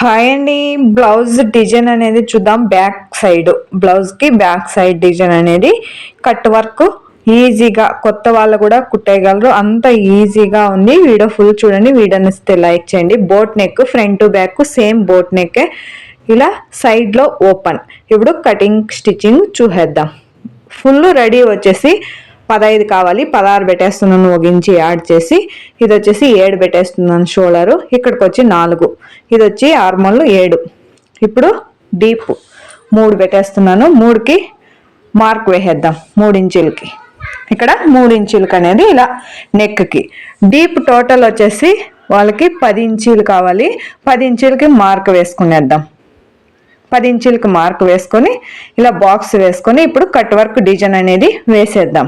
Hi అండి. Blouse design అనేది చూద్దాం. Back side. బ్లౌజ్కి బ్యాక్ సైడ్ డిజైన్ అనేది కట్ వర్క్. ఈజీగా కొత్త వాళ్ళు కూడా కుట్టేయగలరు. అంత ఈజీగా ఉంది. వీడియో ఫుల్ చూడండి. వీడియోని ఇస్తే లైక్ చేయండి. Boat neck front back same boat neck. ఇలా సైడ్లో ఓపెన్. ఇప్పుడు కటింగ్ స్టిచ్చింగ్ చూసేద్దాం. ఫుల్ రెడీ వచ్చేసి పదహైదు కావాలి పదహారు పెట్టేస్తున్నాను ఒక ఇంచి యాడ్ చేసి ఇది వచ్చేసి ఏడు పెట్టేస్తున్నాను షోల్డరు ఇక్కడికి వచ్చి నాలుగు ఇది వచ్చి ఆర్మోన్లు ఏడు. ఇప్పుడు డీప్ మూడు పెట్టేస్తున్నాను మూడుకి మార్క్ వేసేద్దాం మూడు ఇంచులకి. ఇక్కడ మూడు ఇంచులకి అనేది ఇలా నెక్కి డీప్ టోటల్ వచ్చేసి వాళ్ళకి పది ఇంచీలు కావాలి పది ఇంచులకి మార్క్ వేసుకునేద్దాం. పది ఇంచులకి మార్క్ వేసుకొని ఇలా బాక్స్ వేసుకొని ఇప్పుడు కట్ వర్క్ డిజైన్ అనేది వేసేద్దాం.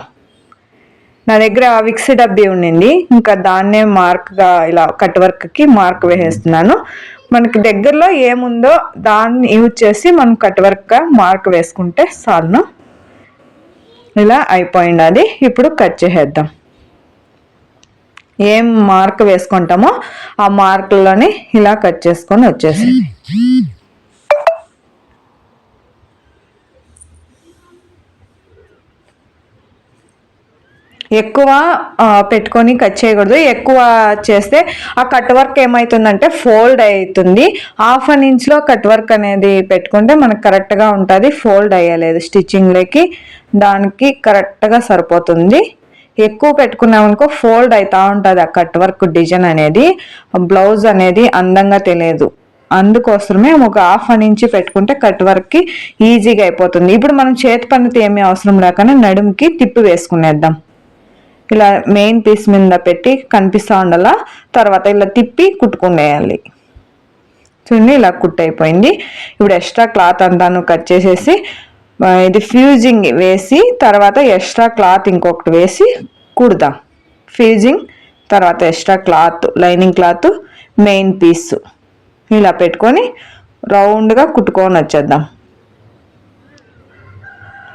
నా దగ్గర విక్స్ డబ్బీ ఉండింది. ఇంకా దాన్నే మార్క్గా ఇలా కట్ వర్క్కి మార్క్ వేసేస్తున్నాను. మనకి దగ్గరలో ఏముందో దాన్ని యూజ్ చేసి మనం కట్ వర్క్గా మార్క్ వేసుకుంటే చాలును. ఇలా అయిపోయింది అది. ఇప్పుడు కట్ చేసేద్దాం. ఏం మార్క్ వేసుకుంటామో ఆ మార్కులోనే ఇలా కట్ చేసుకొని వచ్చేసి ఎక్కువ పెట్టుకొని కట్ చేయకూడదు. ఎక్కువ చేస్తే ఆ కట్ వర్క్ ఏమవుతుందంటే ఫోల్డ్ అవుతుంది హాఫ్ అన్ ఇంచ్లో కట్ వర్క్ అనేది పెట్టుకుంటే మనకు కరెక్ట్గా ఉంటుంది. ఫోల్డ్ అయ్యలేదు స్టిచ్చింగ్లోకి. దానికి కరెక్ట్గా సరిపోతుంది. ఎక్కువ పెట్టుకున్నామనుకో ఫోల్డ్ అవుతా ఉంటుంది ఆ కట్ వర్క్ డిజైన్ అనేది. బ్లౌజ్ అనేది అందంగా తెలియదు. అందుకోసమే ఒక హాఫ్ అన్ ఇంచి పెట్టుకుంటే కట్ వర్క్కి ఈజీగా అయిపోతుంది. ఇప్పుడు మనం చేతి పనితో ఏమీ అవసరం లేకుండా నడుముకి తిప్పి వేసుకునేద్దాం. ఇలా మెయిన్ పీస్ మీద పెట్టి కనిపిస్తూ ఉండాలా? తర్వాత ఇలా తిప్పి కుట్టుకునేయాలి. చూడండి ఇలా కుట్ అయిపోయింది ఇప్పుడు ఎక్స్ట్రా క్లాత్ అంతాను కట్ చేసేసి ఇది ఫ్యూజింగ్ వేసి తర్వాత ఎక్స్ట్రా క్లాత్ ఇంకొకటి వేసి కుడదాం. ఫ్యూజింగ్ తర్వాత extra cloth lining cloth main piece ఇలా పెట్టుకొని రౌండ్గా కుట్టుకొని వచ్చేద్దాం.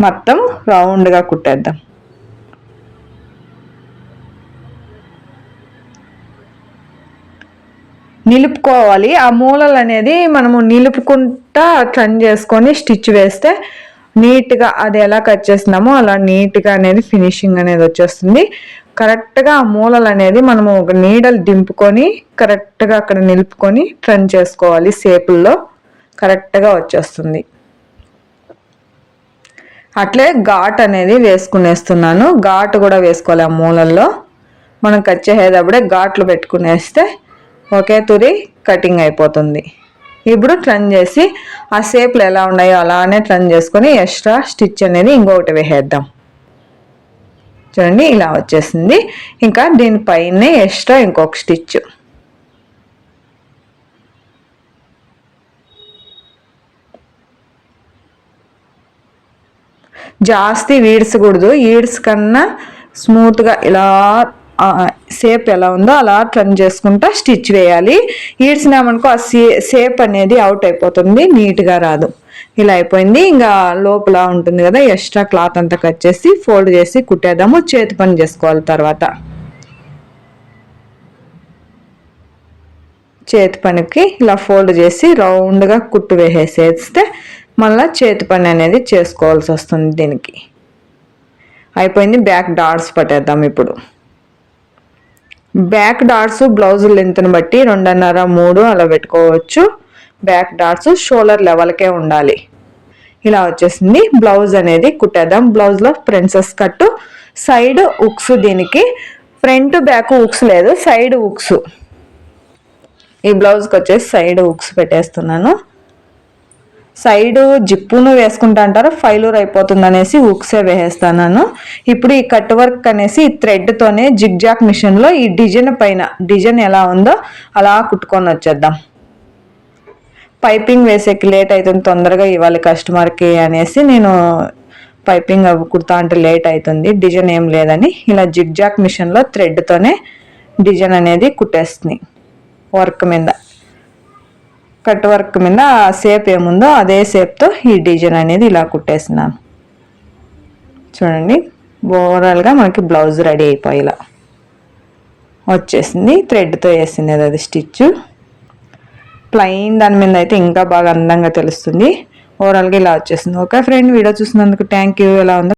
మొత్తం రౌండ్గా కుట్టేద్దాం. నిలుపుకోవాలి. ఆ మూలలు అనేది మనము నిలుపుకుంటా ట్రన్ చేసుకొని స్టిచ్ వేస్తే నీట్గా అది ఎలా కట్ చేస్తున్నామో అలా నీట్గా అనేది ఫినిషింగ్ అనేది వచ్చేస్తుంది. కరెక్ట్గా ఆ మూలలు అనేది మనము ఒక నీడలు దింపుకొని కరెక్ట్గా అక్కడ నిలుపుకొని ట్రన్ చేసుకోవాలి సేపుల్లో కరెక్ట్గా వచ్చేస్తుంది. అట్లే ఘాట్ అనేది వేసుకునేస్తున్నాను. ఘాట్ కూడా వేసుకోవాలి ఆ మూలల్లో. మనం కట్ చేసేటప్పుడే ఘాట్లు పెట్టుకునేస్తే ఒకే తురి కటింగ్ అయిపోతుంది. ఇప్పుడు ట్రన్ చేసి ఆ షేప్లు ఎలా ఉన్నాయో అలానే ట్రన్ చేసుకొని ఎక్స్ట్రా స్టిచ్ అనేది ఇంకొకటి వేసేద్దాం. చూడండి ఇలా వచ్చేసింది. ఇంకా దీనిపైనే ఎక్స్ట్రా ఇంకొక స్టిచ్. జాస్తి వీడ్చకూడదు ఈడ్స్ కన్నా స్మూత్గా ఇలా సేప్ ఎలా ఉందో అలా టర్న్ చేసుకుంటా స్టిచ్ వేయాలి. ఈడ్చినామనుకో ఆ సే సేప్ అనేది అవుట్ అయిపోతుంది నీట్గా రాదు. ఇలా అయిపోయింది. ఇంకా లోపల ఉంటుంది కదా ఎక్స్ట్రా క్లాత్ అంతా కట్ చేసి ఫోల్డ్ చేసి కుట్టేద్దాము. చేతి పని చేసుకోవాలి తర్వాత. చేతి పనికి ఇలా ఫోల్డ్ చేసి రౌండ్గా కుట్టు వేసేస్తే మళ్ళీ చేతి పని అనేది చేసుకోవాల్సి వస్తుంది దీనికి. అయిపోయింది. బ్యాక్ డాట్స్ పట్టేద్దాం ఇప్పుడు. బ్యాక్ డాట్స్ బ్లౌజ్ లెంత్ని బట్టి రెండున్నర మూడు అలా పెట్టుకోవచ్చు. బ్యాక్ డాట్స్ షోల్డర్ లెవెల్కే ఉండాలి. ఇలా వచ్చేసింది. బ్లౌజ్ అనేది కుట్టేద్దాం. బ్లౌజ్లో ప్రిన్సెస్ కట్టు సైడ్ ఉక్స్ దీనికి. ఫ్రంట్ బ్యాక్ ఉక్స్ లేదు. సైడ్ ఉక్స్ ఈ బ్లౌజ్కి వచ్చేసి సైడ్ ఉక్స్ పెట్టేస్తున్నాను. సైడ్ జిప్పును వేసుకుంటా అంటారు? ఫైలూర్ అయిపోతుంది అనేసి ఉక్సే వేసేస్తాను ఇప్పుడు ఈ కట్ వర్క్ అనేసి ఈ థ్రెడ్తోనే జిగ్జాక్ మిషన్లో ఈ డిజైన్ పైన డిజైన్ ఎలా ఉందో అలా కుట్టుకొని వచ్చేద్దాం. పైపింగ్ వేసేకి లేట్ అవుతుంది తొందరగా ఇవ్వాలి కస్టమర్కి అనేసి నేను పైపింగ్ అవి కుడతా అంటే లేట్ అవుతుంది డిజైన్ ఏం లేదని. ఇలా జిగ్జాక్ మిషన్లో థ్రెడ్తోనే డిజైన్ అనేది కుట్టేస్తుంది వర్క్ మీద. కట్ వర్క్ మీద ఆ షేప్ ఏముందో అదే షేప్తో ఈ డిజైన్ అనేది ఇలా కుట్టేసినాను చూడండి ఓవరాల్గా మనకి బ్లౌజ్ రెడీ అయిపోయి ఇలా వచ్చేసింది. థ్రెడ్తో వేసింది అది స్టిచ్ ప్లెయిన్ దాని మీద అయితే ఇంకా బాగా అందంగా తెలుస్తుంది. ఓవరాల్గా ఇలా వచ్చేసింది. ఓకే ఫ్రెండ్ వీడియో చూసినందుకు థ్యాంక్ యూ. ఎలా ఉందో